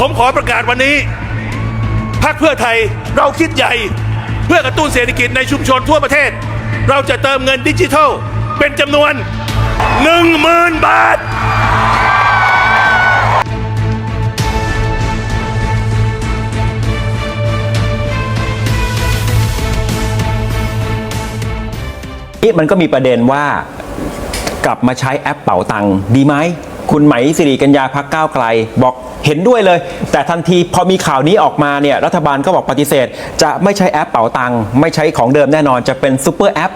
ผมขอประกาศวันนี้พรรคเพื่อไทยเราคิดใหญ่ เพื่อกระตุ้นเศรษฐกิจในชุมชนทั่วประเทศ เราจะเติมเงินดิจิทัล เป็นจำนวน 1 0,000 บาท นี่มันก็มีประเด็นว่ากลับมาใช้แอปเป๋าตังค์ดีไหม คุณไหมสิริกัญญาพักก้าวไกล บอกเห็นด้วยเลย แต่ทันทีพอมีข่าวนี้ออกมาเนี่ยรัฐบาลก็บอกปฏิเสธ จะไม่ใช้แอปเป๋าตังค์ไม่ใช้ของเดิมแน่นอนจะเป็นซูเปอร์แอป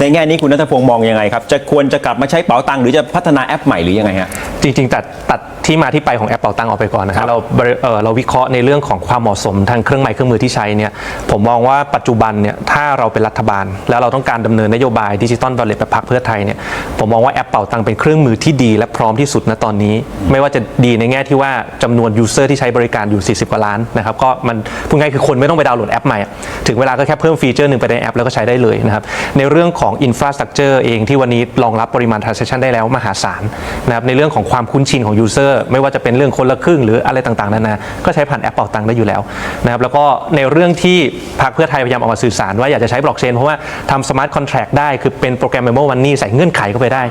ในแง่นี้คุณนัทพงศ์มองยังไงครับ จะควรจะกลับมาใช้เป๋าตังค์หรือจะพัฒนาแอปใหม่หรือยังไงฮะ จริงๆตัดตัดที่มาที่ไปของแอปเป่าตังค์ออกไปก่อนนะครับเราเอ่อเราวิเคราะห์ในเรื่องของความเหมาะสมทางเครื่องไม้เครื่องมือที่ใช้เนี่ยผมมองว่าปัจจุบันเนี่ยถ้าเราเป็นรัฐบาล แล้วเราต้องการดำเนินนโยบายดิจิตอลวอลเล็ตแบบพรรคเพื่อไทยเนี่ยผมมองว่าแอปเป่าตังค์เป็นเครื่องมือที่ดี และพร้อมที่สุดณตอนนี้ ไม่ว่าจะดีในแง่ที่ว่าจำนวนยูเซอร์ที่ใช้บริการอยู่ 40 กว่าล้านนะครับก็มันพูดง่ายคือคนไม่ต้องไปดาวน์โหลดแอปใหม่อะถึงเวลาก็แค่เพิ่มฟีเจอร์หนึ่งไปในแอปแล้วก็ใช้ได้เลยนะครับในเรื่องของอินฟราสตรักเจอร์เองที่วันนี้รองรับปริมาณ transaction ได้แล้วมหาศาลนะครับในเรื่องของความคุ้นชินของยูเซอร์ไม่ว่าจะเป็นเรื่องคนละครึ่งหรืออะไรต่างๆนานาก็ใช้ผ่านแอปเป่าตังค์ได้อยู่แล้วนะครับแล้วก็ในเรื่องที่พรรคเพื่อไทยพยายามออกมาสื่อสารว่าอยากจะใช้บล็อกเชนเพราะว่าทำสมาร์ทคอนแท็กได้คือเป็นโปรแกรม Memo Money ใส่เงื่อนไขเข้าไปได้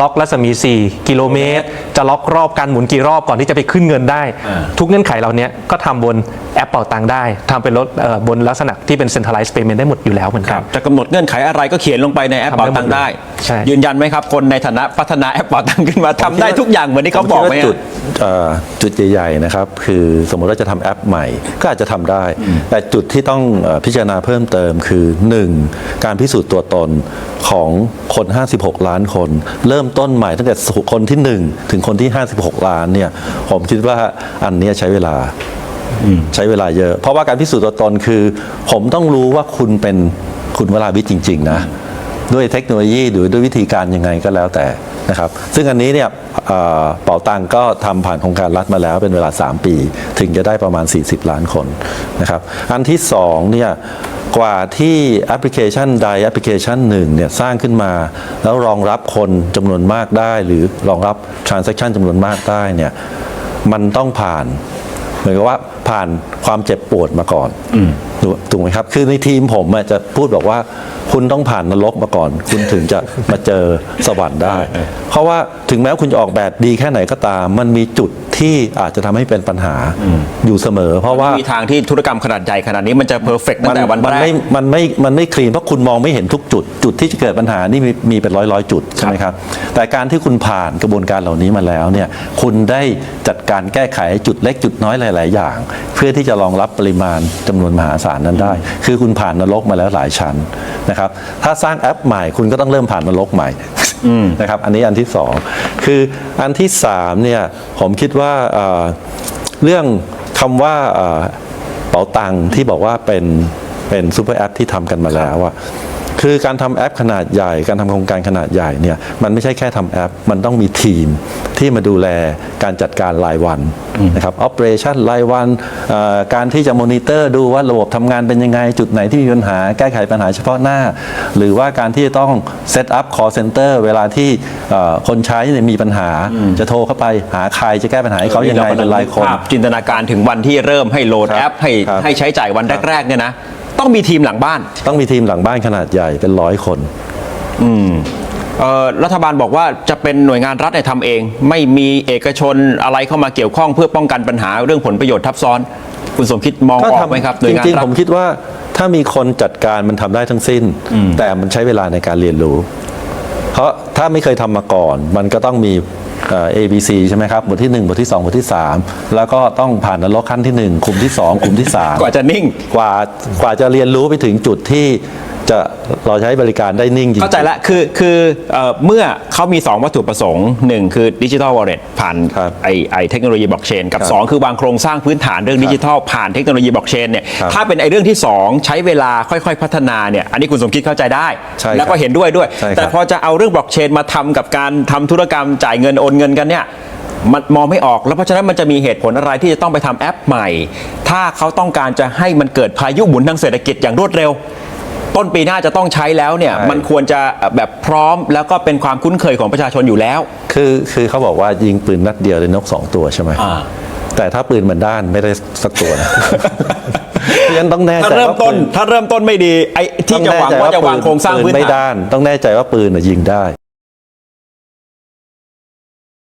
ล็อกรัศมี 4 กิโลเมตร จะล็อกรอบการหมุนกี่รอบก่อนที่จะไปขึ้นเงินได้ ทุกเงื่อนไขเหล่านี้ก็ทำบนแอปเป่าตังค์ได้ทำเป็นรถเอ่อบนลักษณะที่เป็น centralized payment ได้หมดอยู่แล้วเหมือนกันจะกำหนดเงื่อนไขอะไรก็เขียนลงไปในแอปทำได้เป๋าตังค์ได้ ใช่ ยืนยันไหมครับ คนในฐานะพัฒนาแอปเป๋าตังค์ขึ้นมาทำได้ทุกอย่างเหมือนที่เขาบอกไหมผคิดว่ฮะ จุดเอ่อจุดใหญ่ๆนะครับ คือสมมติว่าจะทำแอปใหม่ ก็อาจจะทำได้ แต่จุดที่ต้องเอ่อพิจารณาเพิ่มเติมคือ 1. การพิสูจน์ตัวตนของคน 56 ล้านคน เริ่มต้นใหม่ตั้งแต่คนที่ 1 ถึงคนที่ 56 ล้านเนี่ยผมคิดว่าอันเนี้ยใช้เวลา ใช้เวลาเยอะ เพราะว่าการพิสูจน์ตัวตนคือ ผมต้องรู้ว่าคุณเป็นคุณวราวิทย์จริง ๆ นะ ด้วยเทคโนโลยีหรือด้วยวิธีการยังไงก็แล้วแต่นะครับ ซึ่งอันนี้เนี่ยเอ่าตังก็ทำผ่านโครงการรัฐมาแล้วเป็นเวลา 3 ปี ถึงจะได้ประมาณ 40 ล้านคนนะครับอันที่2เนี่ยกว่าที่แอปพลิเคชันใดแอปพลิเคชันหนึ่งเนี่ยสร้างขึ้นมา แล้วรองรับคนจำนวนมากได้ หรือรองรับ transaction จำนวนมากได้เนี่ยมันต้องผ่าน เหมือนกับว่าผ่านความเจ็บปวดมาก่อน ถูกถูกไหมครับ คือในทีมผมอะจะพูดบอกว่าคุณต้องผ่านนรกมาก่อน คุณถึงจะมาเจอสวรรค์ได้ เพราะว่าถึงแม้คุณจะออกแบบดีแค่ไหนก็ตาม มันมีจุด ที่อาจจะทำให้เป็นปัญหาอยู่เสมอ เพราะว่ามีทางที่ธุรกรรมขนาดใหญ่ขนาดนี้มันจะเพอร์เฟกตั้งแต่วันมันแรกไม่มันไม่มันไม่คลีนเพราะคุณมองไม่เห็นทุกจุด จุดที่จะเกิดปัญหานี่มีมีเป็นร้อยร้อยๆจุดใช่ไหมครับแต่การที่คุณผ่านกระบวนการเหล่านี้มาแล้วเนี่ยคุณได้จัดการแก้ไขจุดเล็กจุดน้อยหลาย ๆ อย่าง เพื่อที่จะรองรับปริมาณจำนวนมหาศาลนั้นได้ คือคุณผ่านนรกมาแล้วหลายชั้น นะครับถ้าสร้างแอปใหม่คุณก็ต้องเริ่มผ่านนรกใหม่นะครับอันนี้อันที่สองคืออันที่สามเนี่ยผมคิดว่าเอ่อเรื่องคำว่าเอ่อเป๋าตังค์ที่บอกว่าเป็นเป็นซูเปอร์แอปที่ทำกันมาแล้วอะ คือการทำแอปขนาดใหญ่ การทำโครงการขนาดใหญ่เนี่ยมันไม่ใช่แค่ทำแอป มันต้องมีทีมที่มาดูแลการจัดการรายวันนะครับ o อ e r a t i o n รายวันเอ่อการที่จะมอนิเตอร์ดูว่าระบบทำงานเป็นยังไง จุดไหนที่มีปัญหาแก้ไขปัญหาเฉพาะหน้า หรือว่าการที่จะต้องเซตอัพ call center เวลาที่เอ่อคนใช้เนี่ยมีปัญหาจะโทรเข้าไปหาใครจะแก้ปัญหาให้เขายังไงเป็นรายคนภาพจินตนาการถึงวันที่เริ่มให้โหลดครับแอปให้ครับให้ใช้จ่ายวันแรกๆเนี่ยนะ ต้องมีทีมหลังบ้าน ต้องมีทีมหลังบ้านขนาดใหญ่เป็นร้อยคนเอ่อรัฐบาลบอกว่าจะเป็นหน่วยงานรัฐเนี่ยทำเอง ไม่มีเอกชนอะไรเข้ามาเกี่ยวข้องเพื่อป้องกันปัญหาเรื่องผลประโยชน์ทับซ้อน คุณสมคิดมองออกไหมครับหน่วยงานจริงรัๆฐผมคิดว่าถ้ามีคนจัดการมันทำได้ทั้งสิ้น แต่มันใช้เวลาในการเรียนรู้ เพราะถ้าไม่เคยทำมาก่อน มันก็ต้องมีเอ่อ A B C ใช่ไหมครับบทที่ 1 บทที่ 2 บทที่ 3 แล้วก็ต้องผ่านนรกขั้นที่1คุมที่2คุมที่ 3 กว่าจะนิ่ง กว่ากว่าจะเรียนรู้ไปถึงจุดที่ จะเราใช้บริการได้นิ่งจริงๆเข้าใจละคือคือเอ่อเมื่อเขามี 2 วัตถุประสงค์ 1 คือดิจิทัลวอลเล็ตผ่านครับไอไอเทคโนโลยีบล็อกเชนกับ ครับ2 คือวางโครงสร้างพื้นฐานเรื่องดิจิทัลผ่านเทคโนโลยีบล็อกเชนเนี่ยครับถ้าเป็นไอเรื่องที่ 2 ใช้เวลาค่อยๆ พัฒนาเนี่ยอันนี้คุณสมคิดเข้าใจได้ ใช่ครับแล้วก็เห็นด้วยด้วย ใช่ครับ แต่พอจะเอาเรื่องบล็อกเชนมาทำกับการทำธุรกรรมจ่ายเงินโอนเงินกันเนี่ยมันมองไม่ออกแล้วเพราะฉะนั้นมันจะมีเหตุผลอะไรที่จะต้องไปทำแอปใหม่ ถ้าเขาต้องการจะให้มันเกิดพายุหมุนทางเศรษฐกิจอย่างรวดเร็ว ต้นปีหน้าจะต้องใช้แล้วเนี่ยใช่มันควรจะแบบพร้อมแล้วก็เป็นความคุ้นเคยของประชาชนอยู่แล้ว คือคือเขาบอกว่ายิงปืนนัดเดียวเลยนกสองตัวใช่ไหมอ่าแต่ถ้าปืนมันด้านไม่ได้สักตัวนะเพราะฉะนั้นต้องแน่ถ้าใจเริ่มว่าต้นปืถ้าเริ่มต้นไม่ดีไอ้ที่จะหวังว่าจะวางโครงสร้างพื้นไม่ฐานด้าน ต้องแน่ใจว่าปืนน่ะยิงได้